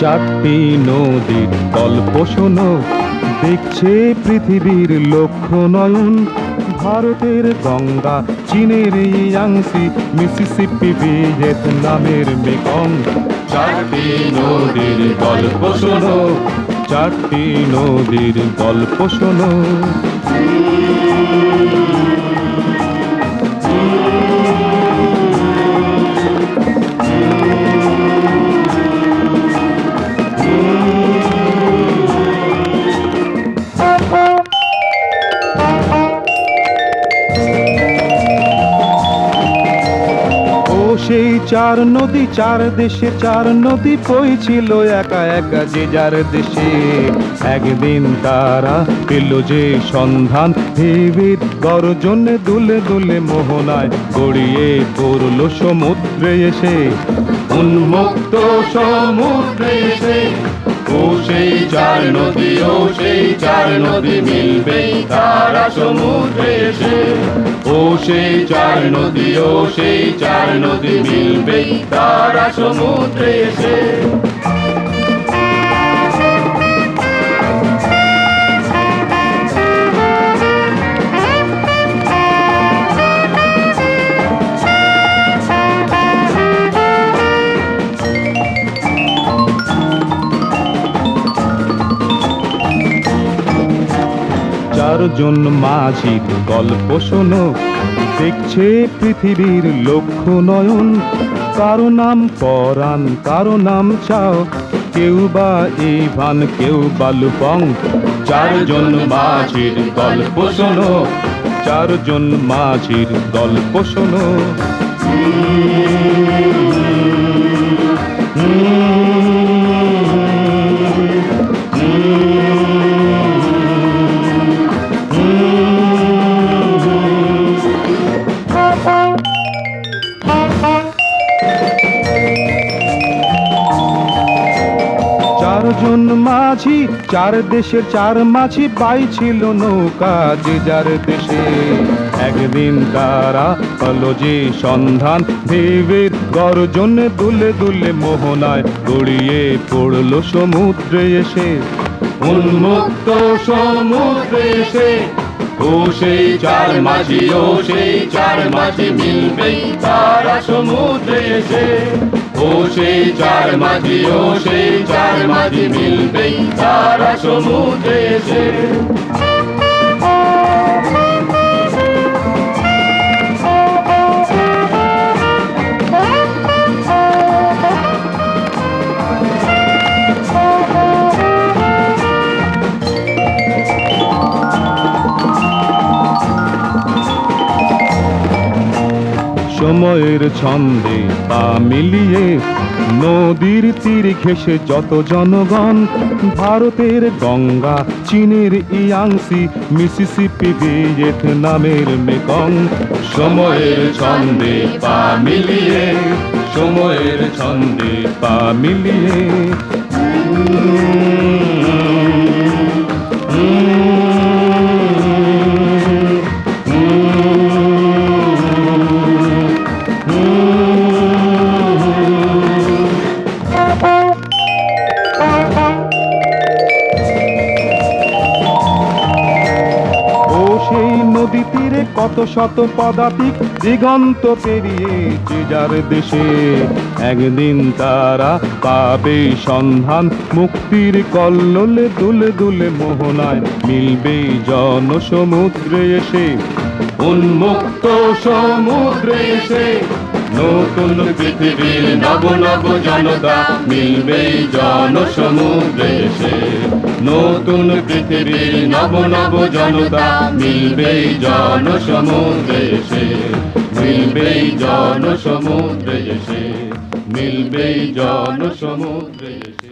চারটি নদীর গল্প শোনো। দেখছে পৃথিবীর লক্ষ্য নয়ন ভারতের গঙ্গা, চীনের ইয়াংসি, মিসিসিপি, ভিয়েতনামের মেকং চারটি নদীর গল্প শোনো। চারটি নদীর গল্প শোনো। চার নদী, চার দেশে চার নদী বইছিল একা একা যে যার দেশে। একদিন তারা পেল যে সন্ধান হেবির গর্জনে দুলে দুলে মোহনায় গড়িয়ে পড়ল সমুদ্রে এসে। উন্মুক্ত সমুদ্রে এসে চার নদী ও সেই চার নদী মিলবে, তারা সমুদ্রে এসে। ও সেই চার নদী ও সেই চার নদী মিলবে, তারা সমুদ্রে এসে। চারজন মাঝির গল্প শোনো। দেখছে পৃথিবীর লক্ষ্য নয়ন কারও নাম পরাণ, কারও নাম চাও। কেউ বা ইভান কেউ বা লুপং। চারজন মাঝির গল্প শোনো। চারজন মাঝির গল্প শোনো। মাঝি, চার দেশের চার মাঝি পাই ছিল নৌকা যে যার দেশে। একদিন তারা হলো যে সন্ধান, দেবের গর্জনে দুলে দুলে মোহনায় গড়িয়ে পড়ল সমুদ্রে এসে। উন্মুক্ত সমুদ্রে এসে সেই চার মাঝি ও সেই চার মাঝি মিলবে তারা সমুদ্রে এসে ও সেই চার মাঝি ও সেই চার মাঝি মিলবে তারা সমুদ্রে এসে সময়ের ছন্দে পা মিলিয়ে নদীর তীর ঘেসে যত জনগণ, ভারতের গঙ্গা, চীনের ইয়াংসি, মিসিসিপি ভিয়েতনামের মেকং সময়ের ছন্দে পা মিলিয়ে, সময়ের ছন্দে পা মিলিয়ে কত শত পদাতিক দিগন্ত পেরিয়ে যে যার দেশে। একদিন তারা পাবে সন্ধান, মুক্তির কল্লোলে দুলে দুলে মোহনায় মিলবে জনসমুদ্রে এসে। উন্মুক্ত সমুদ্রে এসে নতুন পৃথিবীর নব নব জনতা মিলবে জন সমুদ্রে নতুন পৃথিবীর নব নব জনতা মিলবে জন সমুদ্রে মিলবে জন সমুদ্রে মিলবে জন সমুদ্রে এসে।